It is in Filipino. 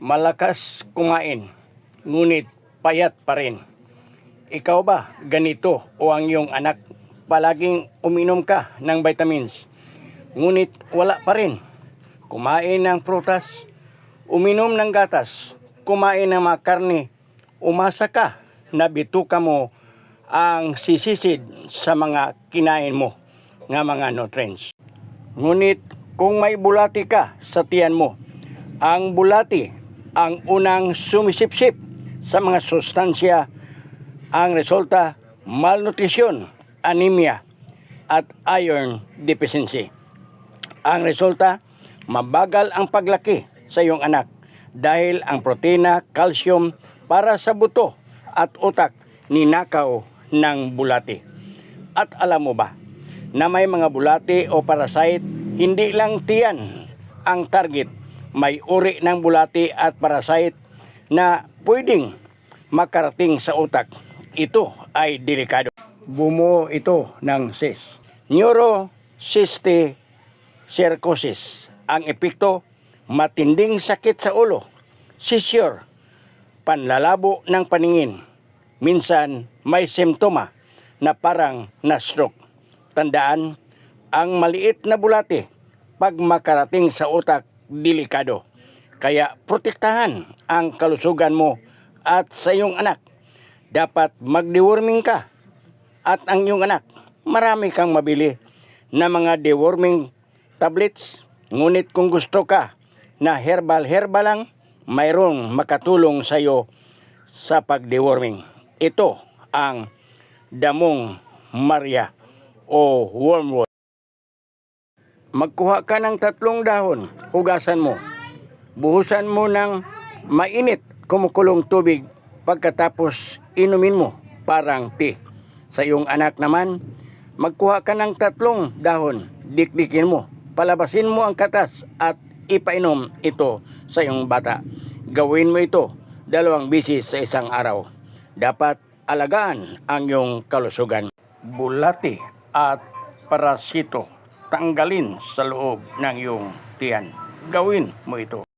Malakas kumain, ngunit payat pa rin. Ikaw ba ganito o ang iyong anak palaging uminom ka ng vitamins, ngunit wala pa rin. Kumain ng prutas, uminom ng gatas, kumain ng mga karne, umasa ka na bituka mo ang sisisid sa mga kinain mo nga mga nutrients. Ngunit kung may bulati ka sa tiyan mo, ang bulati ang unang sumisipsip sa mga sustansya. Ang resulta, malnutrisyon, anemia, at iron deficiency. Ang resulta, mabagal ang paglaki sa iyong anak dahil ang protina, calcium para sa buto at utak ninakaw ng bulati. At alam mo ba, na may mga bulati o parasite, hindi lang tiyan ang target. May uri ng bulati at parasite na pwedeng makarating sa utak. Ito ay delikado. Bumuo ito ng cyst. Neurocysticercosis. Ang epekto, matinding sakit sa ulo, seizure, panlalabo ng paningin. Minsan may simptoma na parang na-stroke. Tandaan, ang maliit na bulate pag makarating sa utak, delikado. Kaya protektahan ang kalusugan mo at sa iyong anak. Dapat mag-deworming ka at ang iyong anak, marami kang mabili na mga deworming tablets. Ngunit kung gusto ka na herbal-herbal lang, mayroong makatulong sa iyo sa pag-deworming. Ito ang damong Maria o wormwood. Magkuha ka ng tatlong dahon, hugasan mo. Buhusan mo ng mainit kumukulong tubig pagkatapos inumin mo parang tea. Sa iyong anak naman, magkuha ka ng tatlong dahon, dikdikin mo, palabasin mo ang katas at ipainom ito sa iyong bata. Gawin mo ito dalawang bisis sa isang araw. Dapat alagaan ang iyong kalusugan. Bulati at parasito tanggalin sa loob ng iyong tiyan. Gawin mo ito.